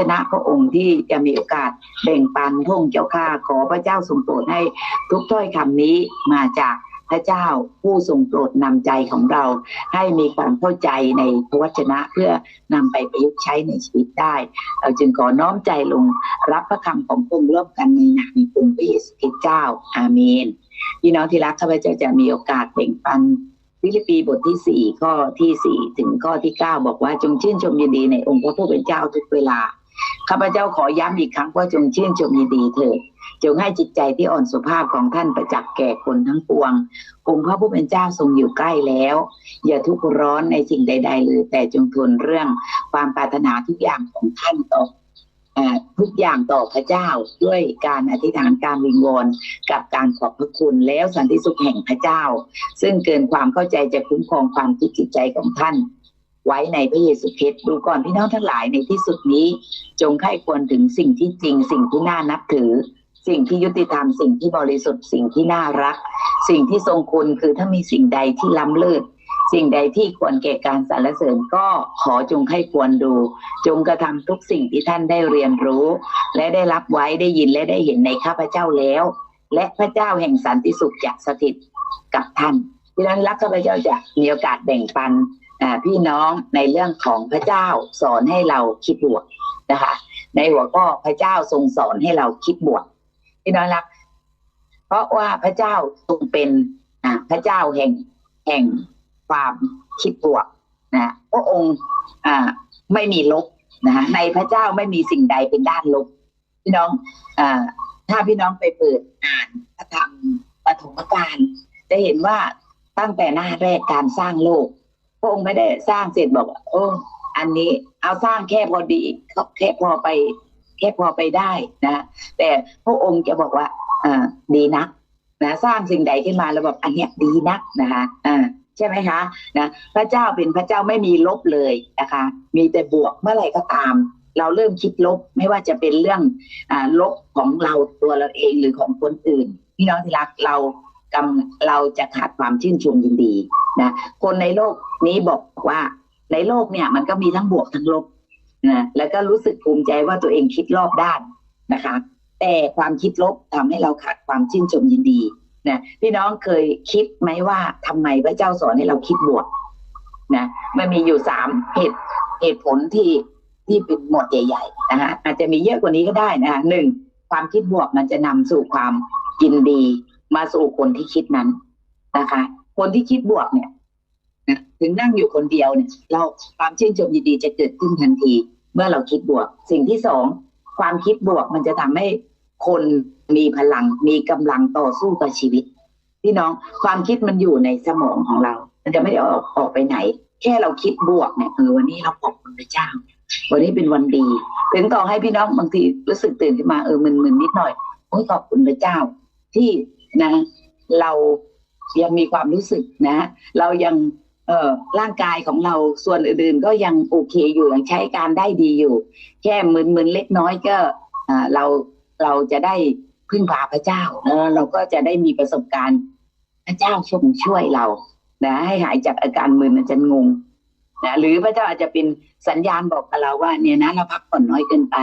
ชนะพระองค์ที่จะมีโอกาสแบ่งปันพระองค์เจ้าข้าขอพระเจ้าทรงโปรดให้ทุกถ้อยคำนี้มาจากพระเจ้าผู้ทรงโปรดนำใจของเรา ให้มีความเข้าใจในพระวจนะเพื่อนำไปประยุกต์ใช้ในชีวิตได้ เราจึงขอน้อมใจลงรับพระคำของพระองค์ร่วมกันในนามองค์พระเยซูคริสต์เจ้าอาเมนพี่น้องที่รักข้าพเจ้าจะมีโอกาสแบ่งปันฟิลิปปีบทที่สี่ข้อที่สี่ถึงข้อที่เก้าบอกว่าจงชื่นชมยินดีในองค์พระผู้เป็นเจ้าทุกเวลา ข้าพเจ้าขอย้ำอีกครั้งว่าจงชื่นชมยินดีเถิดจงให้จิตใจที่อ่อนสุภาพของท่านประจักษ์แก่คนทั้งปวงองค์พระผู้เป็นเจ้าทรงอยู่ใกล้แล้ว อย่าทุกข์ร้อนในสิ่งใด ๆ เลย แต่จงทนเรื่องความปรารถนาทุกอย่างของท่านต่อทุกอย่างต่อพระเจ้าด้วยการอธิษฐานการวิงวอนกับการขอบพระคุณแล้วสันติสุขแห่งพระเจ้า ซึ่งเกินความเข้าใจจะคุ้มครองความคิดจิตใจของท่าน ไว้ในพระเยซูคริสต์ดูก่อนพี่น้องทั้งหลายในที่สุดนี้ จงใคร่ควรถึงสิ่งที่จริง สิ่งที่น่านับถือ สิ่งที่ยุติธรรมสิ่งที่บริสุทธิ์สิ่งที่น่ารัก สิ่งที่ทรงคุณคือถ้ามีสิ่งใดที่ล้ำเลิศสิ่งใดที่ควรแก่การสรรเสริญก็ขอจงให้ควรดู จงกระทำทุกสิ่งที่ท่านได้เรียนรู้ และได้รับไว้ได้ยินและได้เห็นในข้าพเจ้าแล้ว และพระเจ้าแห่งสันติสุขจะสถิตกับท่านพี่น้องรักข้าพเจ้าจะมีโอกาสแบ่งปัน พี่น้องในเรื่องของพระเจ้าสอนให้เราคิดบวกนะคะ ในหัวข้อพระเจ้าทรงสอนให้เราคิดบวกพี่น้องรัก เพราะว่าพระเจ้าทรงเป็นอ่าพระเจ้าแห่งแห่งความคิดบวกนะพระองค์อ่าไม่มีลบนะคะในพระเจ้าไม่มีสิ่งใดเป็นด้านลบพี่น้องอ่าถ้าพี่น้องไปเปิดอ่านพระธรรมปฐมกาลจะเห็นว่าตั้งแต่หน้าแรกการสร้างโลก ระองค์ไม่ได้สร้างเสร็จบอกว่าโอ้อันนี้เอาสร้างแค่พอดีแค่พอไป แค่พอไปได้นะแต่พระองค์จะบอกว่าอ่าดีนักนะสร้างสิ่งใดขึ้นมาแล้วบอกอันเนี้ยดีนักนะคะอ่าใช่ไหมคะนะพระเจ้าเป็นพระเจ้าไม่มีลบเลยนะคะ มีแต่บวกเมื่อไหร่ก็ตาม เราเริ่มคิดลบไม่ว่าจะเป็นเรื่องอ่าลบของเราตัวเราเองหรือของคนอื่น พี่น้องที่รักเรากำเราจะขาดความชื่นชมยินดีนะคนในโลก นี้บอกว่าในโลกเนี่ยมันก็มีทั้งบวกทั้งลบนะแล้วก็รู้สึกภูมิใจว่าตัวเองคิดรอบด้านนะคะ แต่ความคิดลบทำให้เราขาดความชื่นชมยินดีนะพี่น้องเคยคิดไหมว่าทำไมพระเจ้าสอนให้เราคิดบวกนะมันมีอยู่สามเหตุเหตุผลที่ที่เป็นหมดใหญ่ๆนะคะอาจจะมีเยอะกว่านี้ก็ได้นะคะหนึ่งความคิดบวกมันจะนำสู่ความยินดี มาสู่คนที่คิดนั้นนะคะ คนที่คิดบวกเนี่ย นะถึงนั่งอยู่คนเดียวเนี่ยเราความชื่นชมยินดีจะเกิดขึ้นทันที เมื่อเราคิดบวก สิ่งที่สองความคิดบวกมันจะทำให้คนมีพลังมีกำลังต่อสู้กับชีวิต พี่น้องความคิดมันอยู่ในสมองของเรา มันจะไม่ได้ออกออกไปไหน แค่เราคิดบวกเนี่ยเออวันนี้เราขอบคุณพระเจ้า วันนี้เป็นวันดีถึงต่อให้พี่น้องบางทีรู้สึกตื่นขึ้นมาเออมึนๆนิดหน่อยโอ้ยขอบคุณพระเจ้า ที่นะ เรายังมีความรู้สึกนะ เรายัง เอ่อร่างกายของเราส่วนอื่นๆ ก็ยังโอเคอยู่ยังใช้การได้ดีอยู่ แค่มึนๆเล็กน้อยก็อ่าเราเราจะได้พึ่งพาพระเจ้าเราก็จะได้มีประสบการณ์พระเจ้าช่วยช่วยเรานะให้หายจากอาการมึนอาจจะงงนะหรือพระเจ้าอาจจะเป็นสัญญาณบอกกับเราว่า เนี่ยนะเราพักผ่อนน้อยเกินไป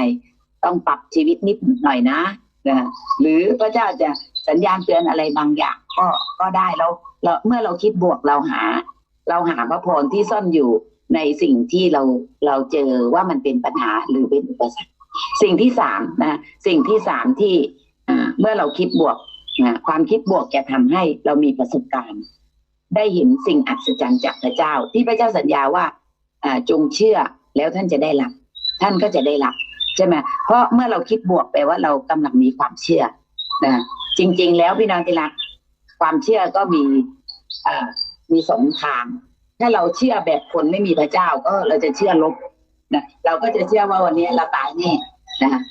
ต้องปรับชีวิตนิดหน่อยนะนะหรือพระเจ้าจะสัญญาณเตือนอะไรบางอย่างก็ก็ได้แล้วเราเมื่อเราคิดบวกเราหา เราหาพระพรที่ซ่อนอยู่ในสิ่งที่เราเราเจอว่ามันเป็นปัญหาหรือเป็นอุปสรรคสิ่งที่สามนะสิ่งที่สามที่เมื่อเราคิดบวกนะความคิดบวกจะทำให้เรามีประสบการณ์ ได้เห็นสิ่งอัศจรรย์จากพระเจ้า ที่พระเจ้าสัญญาว่าจงเชื่อแล้วท่านจะได้รับ ท่านก็จะได้รับใช่ไหมเพราะเมื่อเราคิดบวกแปลว่าเรากำลังมีความเชื่อนะจริง ๆ แล้วพี่น้องที่รักความเชื่อก็มีอ มีสองทาง ถ้าเราเชื่อแบบคนไม่มีพระเจ้าก็เราจะเชื่อลบนะเราก็จะเชื่อว่าวันนี้เราตายแน่นะ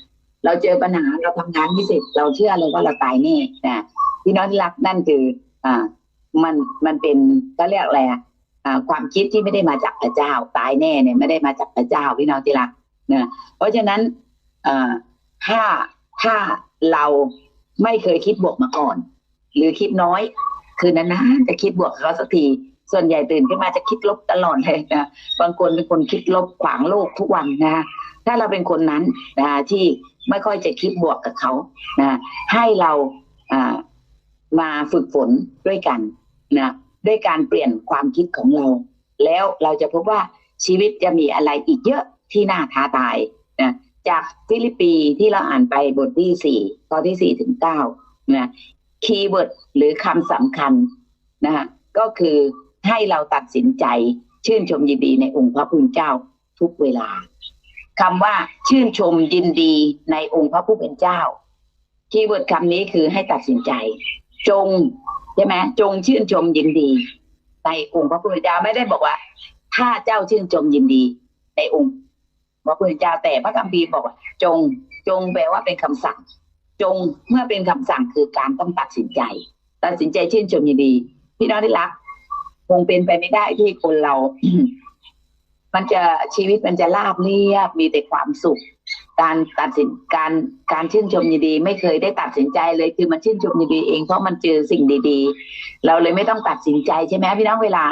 เราเจอปัญหาเราทำงานไม่เสร็จเราเชื่อเลยว่าเราตายแน่นะพี่น้องที่รักนั่นคืออ่ามันมันเป็นก็เรียกอะไรอะอ่าความคิดที่ไม่ได้มาจากพระเจ้า ตายแน่เนี่ยไม่ได้มาจากพระเจ้าพี่น้องที่รักนะเพราะฉะนั้นอ่าถ้าถ้าเราไม่เคยคิดบวกมาก่อน หรือคิดน้อย คือนานๆจะคิดบวกเขาสักทีส่วนใหญ่ตื่นขึ้นมาจะคิดลบตลอดเลยนะบางคนเป็นคนคิดลบขวางโลกทุกวันนะถ้าเราเป็นคนนั้นนะที่ไม่ค่อยจะคิดบวกกับเขานะให้เราอ่ามาฝึกฝนด้วยกันนะด้วยการเปลี่ยนความคิดของเรา แล้วเราจะพบว่าชีวิตจะมีอะไรอีกเยอะที่น่าท้าทายนะจากฟิลิปปีที่เราอ่านไปบทที่สี่ข้อที่สี่ถึงเก้านะ คีย์เวิร์ดหรือคำสำคัญนะฮะก็คือให้เราตัดสินใจชื่นชมยินดีในองค์พระผู้เป็นเจ้าทุกเวลาคำว่าชื่นชมยินดีในองค์พระผู้เป็นเจ้า คีย์เวิร์ดคำนี้คือให้ตัดสินใจ จงใช่ไหมจงชื่นชมยินดี ในองค์พระผู้เป็นเจ้าไม่ได้บอกว่า ถ้าเจ้าชื่นชมยินดีในองค์พระผู้เป็นเจ้าแต่พระคัมภีร์บอกว่า จงจงแปลว่าเป็นคำสั่ง จงเมื่อเป็นคำสั่งคือการต้องตัดสินใจ ตัดสินใจชื่นชมยินดีพี่น้องที่รัก คงเป็นไปไม่ได้ที่คนเรา มันจะชีวิตมันจะราบเรียบมีแต่ความสุข การตัดสินการการชื่นชมยินดี ไม่เคยได้ตัดสินใจเลยคือมันชื่นชมยินดีเองเพราะมันเจอสิ่งดีๆ เราเลยไม่ต้องตัดสินใจใช่ไหมพี่น้องเวลา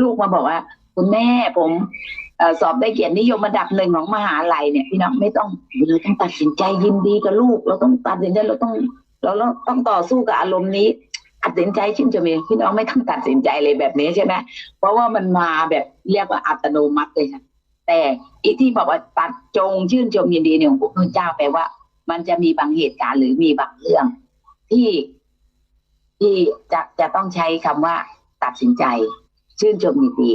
ลูกมาบอกว่าคุณแม่ผม สอบได้เกียรตินิยมระดับหนึ่งของมหาลัยเนี่ยพี่น้องไม่ต้องเราต้องตัดสินใจยินดีกับลูก เราต้องตัดสินใจเราต้อง เราต้องต่อสู้กับอารมณ์นี้ตัดสินใจชื่นชมยินดีพี่น้องไม่ต้องตัดสินใจเลยแบบนี้ใช่ไหมเพราะว่ามันมาแบบเรียกว่าอัตโนมัติเลยค่ะแต่อีที่บอกว่าตัดจงชื่นชมยินดีเนี่ยของพระเจ้าแปลว่า มันจะมีบางเหตุการณ์หรือมีบางเรื่อง ที่ที่จะจะต้องใช้คำว่า ตัดสินใจ ชื่นชมยินดี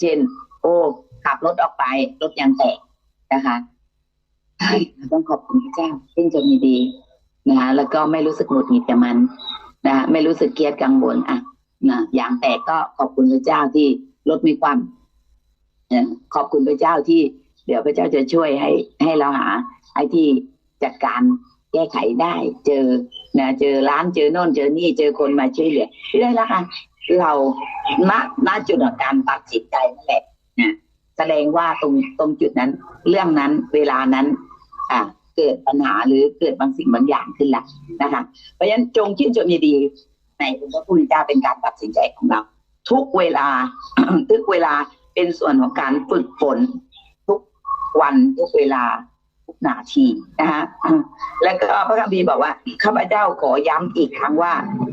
เช่น โอ้ ขับรถออกไปรถยางแตกนะคะต้องขอบคุณพระเจ้าชื่นชมยินดีนะคะแล้วก็ไม่รู้สึกหงุดหงิดกับมันนะะไม่รู้สึกเครียดกังวลอะนะยางแตกก็ขอบคุณพระเจ้าที่รถมีความขอบคุณพระเจ้าที่เดี๋ยวพระเจ้าจะช่วยให้ให้เราหาไอ้ที่จัดการแก้ไขได้เจอนะเจอร้านเจอโน่นเจอนี่เจอคนมาช่วยเหลือได้แล้วค่ะเราณณจุดของการตัดสินใจนั่นแหละนะ แสดงว่าตรงตรงจุดนั้น เรื่องนั้นเวลานั้น อ่า เกิดปัญหาหรือเกิดบางสิ่งบางอย่างขึ้นละนะคะ เพราะฉะนั้นจงชื่นชมยินดีในพระผู้เป็นเจ้าเป็นการตัดสินใจของเรา ทุกเวลาทุกเวลาเป็นส่วนของการฝึกฝนทุกวันทุกเวลาทุกนาทีนะฮะแล้วก็พระคัมภีร์บอกว่าข้าพเจ้าขอย้ำอีกครั้งว่า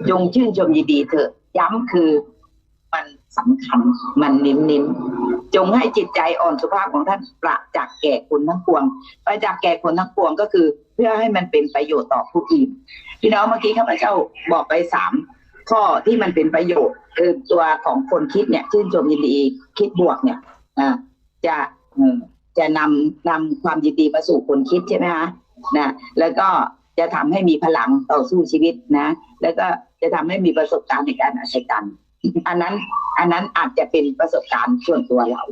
จงชื่นชมยินดีเถอะย้ำคือ มันสำคัญมันเน้นๆจงให้จิตใจอ่อนสุภาพของท่านประจักแก่คนทั้งปวงประจักแก่คนทั้งปวงก็คือ เพื่อให้มันเป็นประโยชน์ต่อผู้อื่นพี่น้องเมื่อกี้ข้าพเจ้าบอกไปสามข้อที่มันเป็นประโยชน์คือตัวของคนคิดเนี่ยชื่นชมยินดีคิดบวกเนี่ยอ่าจะจะนำนำความยินดีมาสู่คนคิดใช่ไหมคะนะแล้วก็จะทำให้มีพลังต่อสู้ชีวิตนะ แล้วก็จะทำให้มีประสบการณ์ในการอาศัยกัน อันนั้น อันนั้นอาจจะเป็นประสบการณ์ส่วนตัวเรา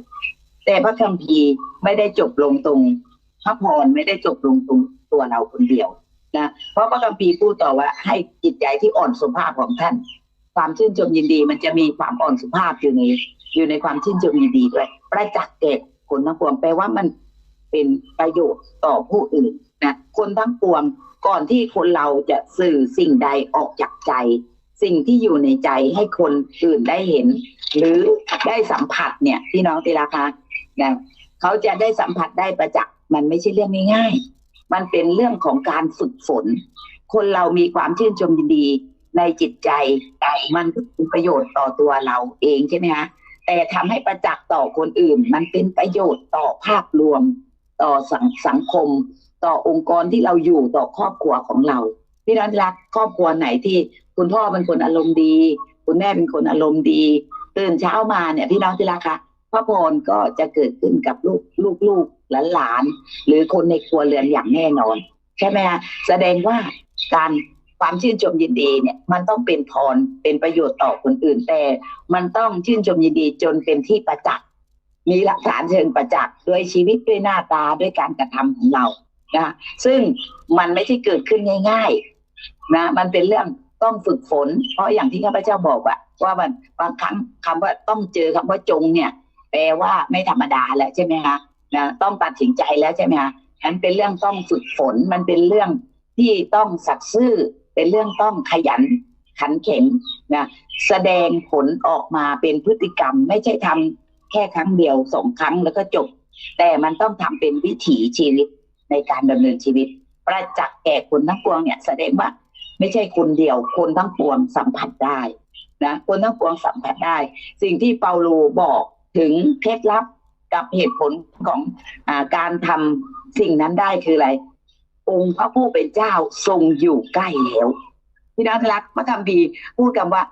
แต่พระคัมภีร์ไม่ได้จบลงตรง พระพรไม่ได้จบลงตรงตัวเราคนเดียวนะเพราะพระคัมภีร์พูดต่อว่า ให้จิตใจที่อ่อนสุภาพของท่าน ความชื่นชมยินดี มันจะมีความอ่อนสุภาพอยู่ในอยู่ในความชื่นชมยินดีด้วย ประจักษ์แก่คนทั้งปวงแปลว่ามันเป็นประโยชน์ต่อผู้อื่นนะคนทั้งปวงก่อนที่คนเราจะสื่อสิ่งใดออกจากใจ สิ่งที่อยู่ในใจให้คนอื่นได้เห็น หรือได้สัมผัสเนี่ยพี่น้องตีราคานะเขาจะได้สัมผัสได้ประจักษ์มันไม่ใช่เรื่องง่ายๆมันเป็นเรื่องของการฝึกฝน คนเรามีความชื่นชมยินดีในจิตใจใจมันเป็นประโยชน์ต่อตัวเราเองใช่ไหมคะแต่ทำให้ประจักษ์ต่อคนอื่น มันเป็นประโยชน์ต่อภาพรวม ต่อสังสังคม ต่อองค์กรที่เราอยู่ต่อครอบครัวของเรา พี่น้องที่รักครอบครัวไหนที่คุณพ่อเป็นคนอารมณ์ดี คุณแม่เป็นคนอารมณ์ดีตื่นเช้ามาเนี่ยพี่น้องที่รักคะพระพรก็จะเกิดขึ้นกับลูกลูกลูกหลานหลานหรือคนในครัวเรือนอย่างแน่นอนใช่ไหมคะแสดงว่าการความชื่นชมยินดีเนี่ยมันต้องเป็นพรเป็นประโยชน์ต่อคนอื่นแต่ มันต้องชื่นชมยินดีจนเป็นที่ประจักษ์มีหลักฐานเชิงประจักษ์ด้วยชีวิตด้วยหน้าตาด้วยการกระทำของเรานะซึ่งมันไม่ใช่เกิดขึ้นง่าย นะมันเป็นเรื่องต้องฝึกฝน เพราะอย่างที่ข้าพเจ้าบอกอะว่ามันบางครั้งคำว่าต้องเจอคำว่าจงเนี่ย แปลว่าไม่ธรรมดาแล้วใช่ไหมคะนะต้องตัดสินใจแล้วใช่ไหมคะมันเป็นเรื่องต้องฝึกฝน มันเป็นเรื่องที่ต้องสัตย์ซื่อ เป็นเรื่องต้องขยันขันเข็นนะแสดงผลออกมาเป็นพฤติกรรม ไม่ใช่ทำแค่ครั้งเดียวสองครั้งแล้วก็จบ แต่มันต้องทำเป็นวิถีชีวิตในการดำเนินชีวิต ประจักษ์แก่คนทั้งปวงเนี่ยแสดงว่าไม่ใช่คนเดียว คนทั้งปวงสัมผัสได้นะคนทั้งปวงสัมผัสได้ สิ่งที่เปาโลบอกถึงเคล็ดลับกับเหตุผลของอการทำสิ่งนั้นได้คืออะไร องค์พระผู้เป็นเจ้าทรงอยู่ใกล้แล้วพี่น้องรักพระคัมภีพูดกันว่า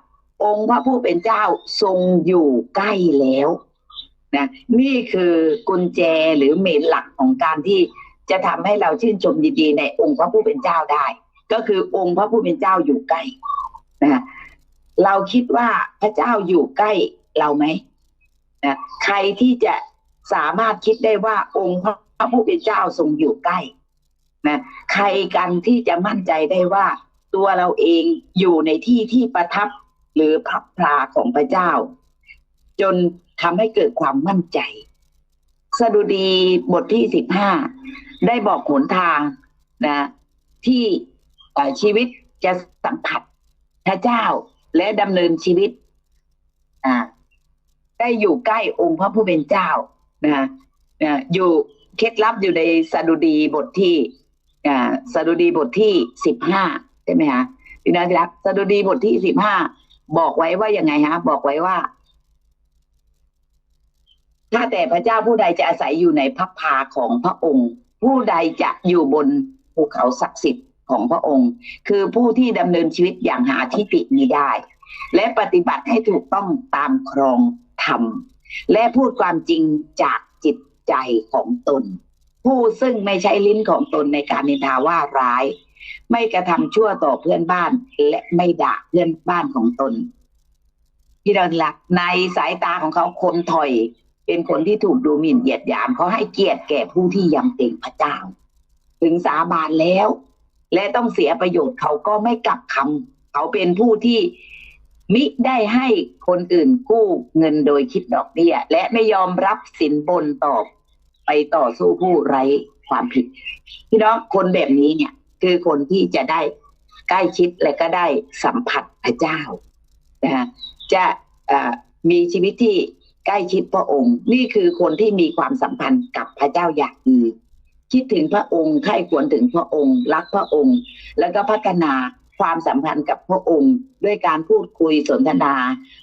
องค์พระผู้เป็นเจ้าทรงอยู่ใกล้แล้วนะนี่คือกุญแจหรือเมนหลักของการที่ จะทำให้เราชื่นชมยินดีในองค์พระผู้เป็นเจ้าได้ ก็คือองค์พระผู้เป็นเจ้าอยู่ใกล้นะเราคิดว่าพระเจ้าอยู่ใกล้เราไหมนะใครที่จะสามารถคิดได้ว่าองค์พระผู้เป็นเจ้าทรงอยู่ใกล้นะใครกันที่จะมั่นใจได้ว่าตัวเราเองอยู่ในที่ที่ประทับหรือพับพลาของพระเจ้า จนทำให้เกิดความมั่นใจ สดุดีบทที่สิบห้าได้บอกหนทางนะ ที่ชีวิตจะสัมผัสพระเจ้าและดำเนินชีวิตอ่าได้อยู่ใกล้องค์พระผู้เป็นเจ้านะนะอยู่เคล็ดลับอยู่ในสดุดีบทที่อ่าสดุดีบทที่สิบห้าใช่ไหมฮะพี่น้องที่รักสดุดีบทที่สิบห้าบอกไว้ว่ายังไงฮะ บอกไว้ว่า ถ้าแต่พระเจ้าผู้ใดจะอาศัยอยู่ในพักพาของพระองค์ ผู้ใดจะอยู่บนภูเขาศักดิ์สิทธิ์ของพระองค์ คือผู้ที่ดำเนินชีวิตอย่างหาทิฏฐิมีได้ และปฏิบัติให้ถูกต้องตามครองธรรม และพูดความจริงจากจิตใจของตน ผู้ซึ่งไม่ใช้ลิ้นของตนในการนินทาว่าร้าย ไม่กระทำชั่วต่อเพื่อนบ้านและไม่ด่าเพื่อนบ้านของตนที่เราหลักในสายตาของเขาคนถอย เป็นคนที่ถูกดูหมิ่นเหยียดหยามเขาให้เกียรติแก่ผู้ที่ยำเกรงพระเจ้า ถึงสาบานแล้ว และต้องเสียประโยชน์เขาก็ไม่กลับคำเขาเป็นผู้ที่มิได้ให้คนอื่นกู้เงินโดยคิดดอกเบี้ย และไม่ยอมรับสินบนตอบไปต่อสู้ผู้ไร้ความผิดพี่น้องคนแบบนี้เนี่ย คือคนที่จะได้ใกล้ชิดและก็ได้สัมผัสพระเจ้านะจะมีชีวิตที่ ใกล้ชิดพระองค์ นี่คือคนที่มีความสัมพันธ์กับพระเจ้าอย่างดี คิดถึงพระองค์ใคร่ควรถึงพระองค์ รักพระองค์ แล้วก็พัฒนาความสัมพันธ์กับพระองค์ ด้วยการพูดคุยสนทนา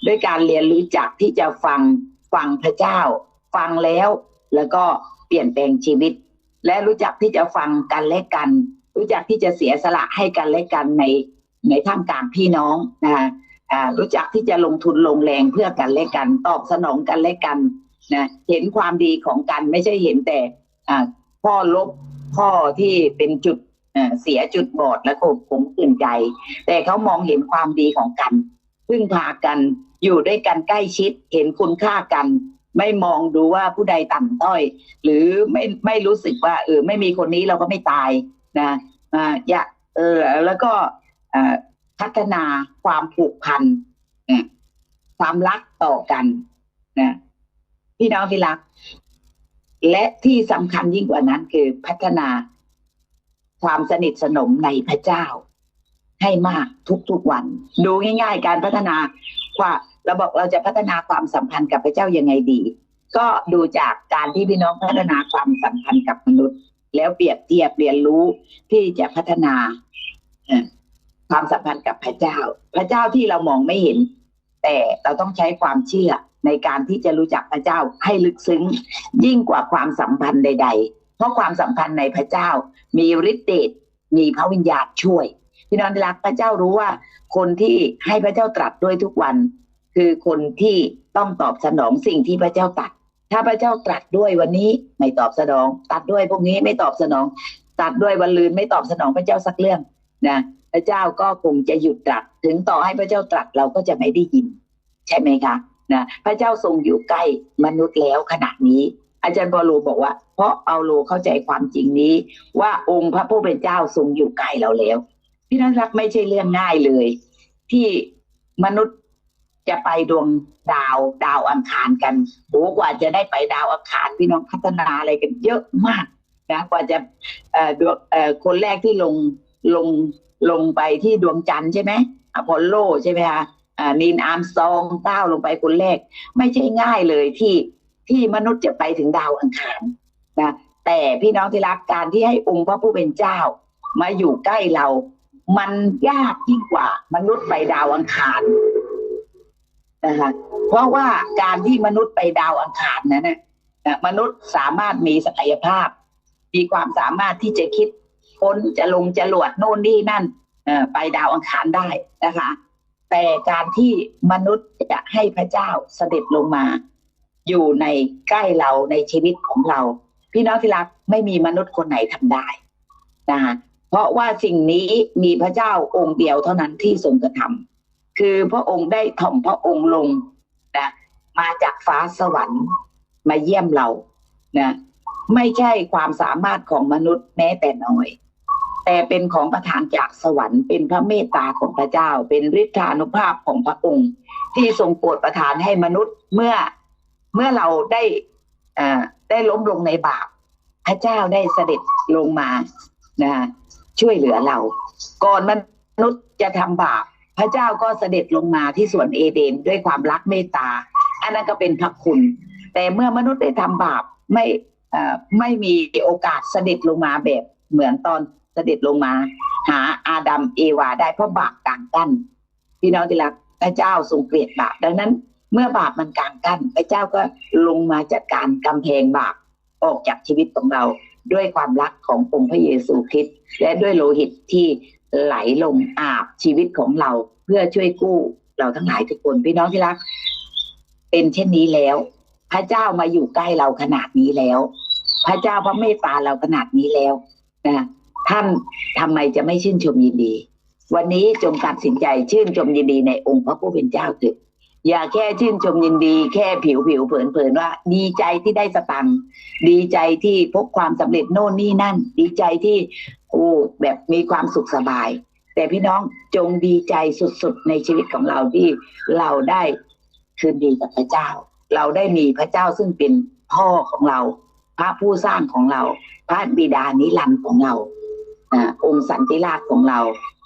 ด้วยการเรียนรู้จักที่จะฟังฟังพระเจ้า ฟังแล้ว แล้วก็เปลี่ยนแปลงชีวิต และรู้จักที่จะฟังกันและกัน รู้จักที่จะเสียสละให้กันและกันในในท่ามกลางพี่น้องนะ รู้จักที่จะลงทุนลงแรงเพื่อกันและกัน ตอบสนองกันและกันนะเห็นความดีของกันไม่ใช่เห็นแต่พ่อลบพ่อที่เป็นจุดเสียจุดบอดและโกรธผมตื่นใจ แต่เขามองเห็นความดีของกันพึ่งพากันอยู่ด้วยกันใกล้ชิดเห็นคุณค่ากัน ไม่มองดูว่าผู้ใดต่ำต้อย หรือไม่ไม่รู้สึกว่าเออไม่มีคนนี้เราก็ไม่ตายนะอ่าอย่าเออแล้วก็ พัฒนาความผูกพันความรักต่อกันนะพี่น้องที่รัก และที่สำคัญยิ่งกว่านั้นคือพัฒนาความสนิทสนมในพระเจ้า ให้มากทุกๆวัน ดูง่าย ๆ การพัฒนาว่าเราบอกเราจะพัฒนาความสัมพันธ์กับพระเจ้ายังไงดี ก็ดูจากการที่พี่น้องพัฒนาความสัมพันธ์กับมนุษย์ แล้วเปรียบเทียบเรียนรู้ที่จะพัฒนา ความสัมพันธ์กับพระเจ้า พระเจ้าที่เรามองไม่เห็น แต่เราต้องใช้ความเชื่อในการที่จะรู้จักพระเจ้าให้ลึกซึ้ง ยิ่งกว่าความสัมพันธ์ใด ๆ เพราะความสัมพันธ์ในพระเจ้า มีฤทธิ์เดชมีพระวิญญาณช่วยพี่น้องรักพระเจ้ารู้ว่า คนที่ให้พระเจ้าตรัสด้วยทุกวัน คือคนที่ต้องตอบสนองสิ่งที่พระเจ้าตรัส ถ้าพระเจ้าตรัสด้วยวันนี้ไม่ตอบสนอง ตัดด้วยพวกนี้ไม่ตอบสนอง ตัดด้วยวันลืนไม่ตอบสนองพระเจ้าสักเรื่องนะ พระเจ้าก็คงจะหยุดตรัสถึงต่อให้พระเจ้าตรัสเราก็จะไม่ได้ยิน ใช่ไหมคะนะพระเจ้าทรงอยู่ใกล้มนุษย์แล้วขณะนี้ อาจารย์บอโลบอกว่า เพราะเอาโลเข้าใจความจริงนี้ ว่าองค์พระผู้เป็นเจ้าทรงอยู่ใกล้เราแล้วพี่นักรักไม่ใช่เรื่องง่ายเลย ที่มนุษย์จะไปดวงดาวดาวอังคารกันโอ้กว่าจะได้ไปดาวอังคารพี่น้องพัฒนาอะไรกันเยอะมากนะกว่าจะเอ่อดวงเอ่อคนแรกที่ลง ลงลงไปที่ดวงจันทร์ใช่ไหมอพอลโลใช่ไหมคะนีนอาร์มซองก้าวลงไปคนแรก ไม่ใช่ง่ายเลยที่ที่มนุษย์จะไปถึงดาวอังคารนะแต่พี่น้องที่รักการที่ให้องค์พระผู้เป็นเจ้า มาอยู่ใกล้เรา มันยากยิ่งกว่ามนุษย์ไปดาวอังคารนะคะเพราะว่าการที่มนุษย์ไปดาวอังคารนั้นนะนะมนุษย์สามารถมีศักยภาพ มีความสามารถที่จะคิด ค้นจะลงจรวดโน่นนี่นั่นไปดาวอังคารได้นะคะ แต่การที่มนุษย์จะให้พระเจ้าเสด็จลงมา อยู่ในใกล้เราในชีวิตของเรา พี่น้องที่รักไม่มีมนุษย์คนไหนทำได้นะคะเพราะว่าสิ่งนี้มีพระเจ้าองค์เดียวเท่านั้นที่ทรงกระทำคือพระองค์ได้ถ่อมพระองค์ลงนะมาจากฟ้าสวรรค์มาเยี่ยมเรานะไม่ใช่ความสามารถของมนุษย์แม้แต่น้อย แต่เป็นของประทานจากสวรรค์เป็นพระเมตตาของพระเจ้า เป็นฤทธานุภาพของพระองค์ ที่ทรงโปรดประทานให้มนุษย์เมื่อเมื่อเราได้อ่ได้ล้มลงในบาป พระเจ้าได้เสด็จลงมานะช่วยเหลือเรา ก่อนมนุษย์จะทำบาป พระเจ้าก็เสด็จลงมาที่สวนเอเดนด้วยความรักเมตตา อันนั้นก็เป็นพระคุณ แต่เมื่อมนุษย์ได้ทำบาปไม่อ่ไม่มีโอกาสเสด็จลงมาแบบเหมือนตอน ด็จลงมา หาอาดัมเอวาได้เพราะบาปกางกั้นพี่น้องที่รักพระเจ้าทรงเกลียดบาปดังนั้น เมื่อบาปมันกางกั้นพระเจ้าก็ลงมาจัดการกำแพงบาปออกจากชีวิตของเราด้วยความรักขององค์พระเยซูคริสต์และด้วยโลหิตที่ไหลลงอาบชีวิตของเราเพื่อช่วยกู้เราทั้งหลายทุกคนพี่น้องที่รัก เป็นเช่นนี้แล้ว พระเจ้ามาอยู่ใกล้เราขนาดนี้แล้ว พระเจ้าพระเมตตาเราขนาดนี้แล้วนะ ท่านทำไมจะไม่ชื่นชมยินดี วันนี้จงตัดสินใจชื่นชมยินดีในองค์พระผู้เป็นเจ้าเถิดอย่าแค่ชื่นชมยินดี แค่ผิวผิวเผินเผินว่า ดีใจที่ได้สตังค์ดีใจที่พบความสำเร็จโน่นนี่นั่น ดีใจที่โอ้แบบมีความสุขสบาย แต่พี่น้องจงดีใจสุดๆในชีวิตของเราที่เราได้คืนดีกับพระเจ้า เราได้มีพระเจ้าซึ่งเป็นพ่อของเรา พระผู้สร้างของเรา พระบิดานิรันดร์ของเรา อองค์สันติราชของเรา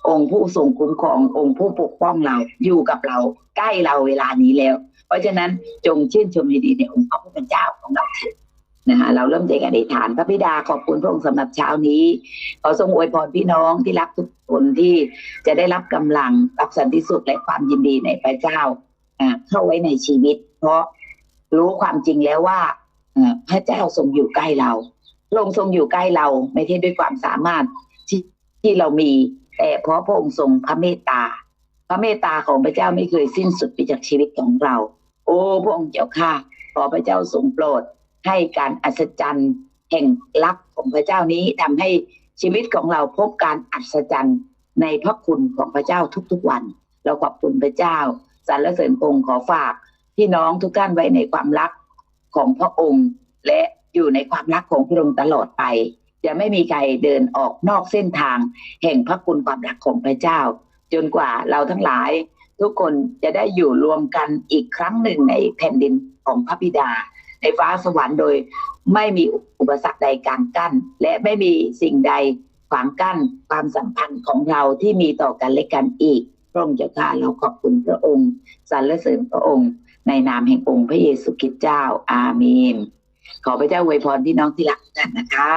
องค์ผู้ทรงคุ้มครององค์ผู้ปกป้องเราอยู่กับเราใกล้เราเวลานี้แล้ว เพราะฉะนั้นจงชื่นชมยินดีในองค์พระผู้เป็นเจ้าของเราเถิดนะคะเราเริ่มจากอธิษฐานพระบิดาขอบคุณพระองค์สำหรับเช้านี้ ขอทรงอวยพรพี่น้องที่รักทุกคนที่จะได้รับกำลังรับสันติสุขและความยินดีในพระเจ้าอ่าเข้าไว้ในชีวิต เพราะรู้ความจริงแล้วว่าพระเจ้าทรงอยู่ใกล้เราพระองทรงอยู่ใกล้เราไม่ใช่ด้วยความสามารถ ที่เรามีแต่เพราะพระองค์ทรงพระเมตตา พระเมตตาของพระเจ้าไม่เคยสิ้นสุดไปจากชีวิตของเรา โอ้พระองค์เจ้าข้าขอพระเจ้าทรงโปรด ให้การอัศจรรย์แห่งรักของพระเจ้านี้ทำให้ชีวิตของเราพบการอัศจรรย์ในพระคุณของพระเจ้าทุกๆวัน เราขอบคุณพระเจ้าสรรเสริญองค์ขอฝากพี่น้องทุกท่านไว้ในความรักของพระองค์ และอยู่ในความรักของพระองค์ตลอดไป จะไม่มีใครเดินออกนอกเส้นทาง แห่งพระคุณความรักของพระเจ้า จนกว่าเราทั้งหลายทุกคนจะได้อยู่รวมกันอีกครั้งหนึ่งในแผ่นดินของพระบิดา ในฟ้าสวรรค์โดยไม่มีอุปสรรคใดกางกั้น และไม่มีสิ่งใดขวางกั้นความสัมพันธ์ของเราที่มีต่อกันและกันอีกพระองค์เจ้าข้าเราขอบคุณพระองค์สรรเสริญพระองค์ ในนามแห่งองค์พระเยซูคริสต์เจ้าอาเมนขอพระเจ้าอวยพรพี่น้องที่รักกท่านนะคะ